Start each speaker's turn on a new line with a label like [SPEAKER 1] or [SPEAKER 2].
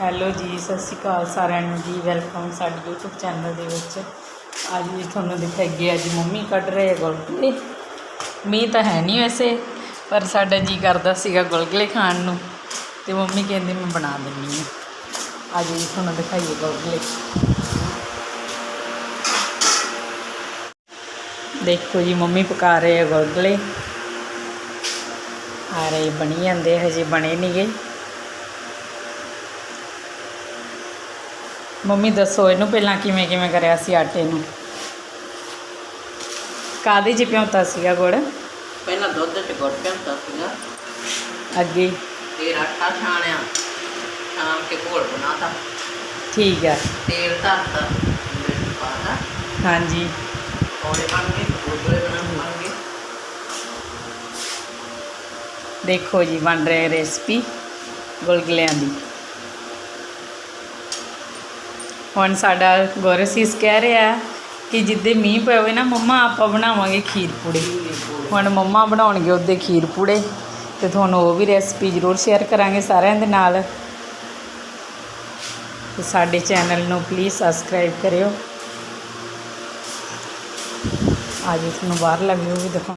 [SPEAKER 1] Hello ਜੀ, ਸਤਿ ਸ਼੍ਰੀ ਅਕਾਲ ਸਾਰਿਆਂ ਨੂੰ ਜੀ, ਵੈਲਕਮ ਸਾਡੇ YouTube ਚੈਨਲ ਦੇ ਵਿੱਚ। ਅੱਜ ਜੀ ਤੁਹਾਨੂੰ ਦਿਖਾਈਏ, ਅੱਜ ਮੰਮੀ ਕੱਢ ਰਹੇ ਆ ਗੁਲਗੁਲੇ। ਮੀਂਹ ਤਾਂ ਹੈ ਨਹੀਂ ਵੈਸੇ, ਪਰ ਸਾਡਾ ਜੀ ਕਰਦਾ ਸੀਗਾ ਗੁਲਗੁਲੇ ਖਾਣ ਨੂੰ। ਤੇ ਮੰਮੀ ਕਹਿੰਦੀ ਮੈਂ ਬਣਾ ਦਿੰਨੀ ਹਾਂ ਅੱਜ ਜੀ ਤੁਹਾਨੂੰ ਦਿਖਾਈਏ ਗੁਲਗੁਲੇ। ਦੇਖੋ ਜੀ, ਮੰਮੀ ਪਕਾ ਰਹੇ ਆ ਗੁਲਗੁਲੇ। ਆ ਰਹੇ, ਬਣੀ ਜਾਂਦੇ ਹਜੇ ਬਣੇ ਨਹੀਂ ਗਏ ਮੰਮੀ ਦੱਸੋ ਇਹਨੂੰ ਪਹਿਲਾਂ ਕਿਵੇਂ ਕਿਵੇਂ ਕਰਿਆ ਸੀ ਆਟੇ ਨੂੰ? ਕਾਦੇ ਚ ਪਿਉਂਤਾ ਸੀਗਾ ਗੁੜ?
[SPEAKER 2] ਪਹਿਲਾਂ ਦੁੱਧ ਚ ਗੁੜ ਪਿਆਉਂਦਾ ਸੀਗਾ।
[SPEAKER 1] ਅੱਗੇ?
[SPEAKER 2] ਫਿਰ ਆਟਾ ਛਾਣਿਆ ਛਾਣ ਕੇ ਘੋਲ ਬਣਾਤਾ।
[SPEAKER 1] ਠੀਕ ਆ।
[SPEAKER 2] ਤੇਲ ਧਰਤਾ ਮਿਰਚ ਪਾਤਾ।
[SPEAKER 1] ਹਾਂਜੀ।
[SPEAKER 2] ਔਰੇ ਬਣ ਗਏ ਬਣਾ ਬਣ ਗਏ।
[SPEAKER 1] ਦੇਖੋ ਜੀ ਬਣ ਰਹੀ ਰੈਸਪੀ ਗੁਲਗੁਲਿਆਂ ਦੀ। ਹੁਣ ਸਾਡਾ ਗੌਰਸੀਸ ਕਹਿ ਰਿਹਾ ਕਿ ਜਿੱਦੇ ਮੀਂਹ ਪਵੇ ਨਾ, ਮੰਮਾ ਆਪਾਂ ਬਣਾਵਾਂਗੇ ਖੀਰ ਪੂੜੇ। ਹੁਣ ਮੰਮਾ ਬਣਾਉਣਗੇ ਉਹਦੇ ਖੀਰ ਪੂੜੇ ਤੇ ਤੁਹਾਨੂੰ ਉਹ ਵੀ ਰੈਸਪੀ ਜ਼ਰੂਰ ਸ਼ੇਅਰ ਕਰਾਂਗੇ ਸਾਰਿਆਂ ਦੇ ਨਾਲ। ਤੇ ਸਾਡੇ ਚੈਨਲ ਨੂੰ ਪਲੀਜ਼ ਸਬਸਕ੍ਰਾਈਬ ਕਰਿਓ। ਅੱਜ ਤੁਹਾਨੂੰ ਬਾਹਰ ਬਾਹਰਲਾ ਵਿਊ ਵੀ ਦਿਖਾ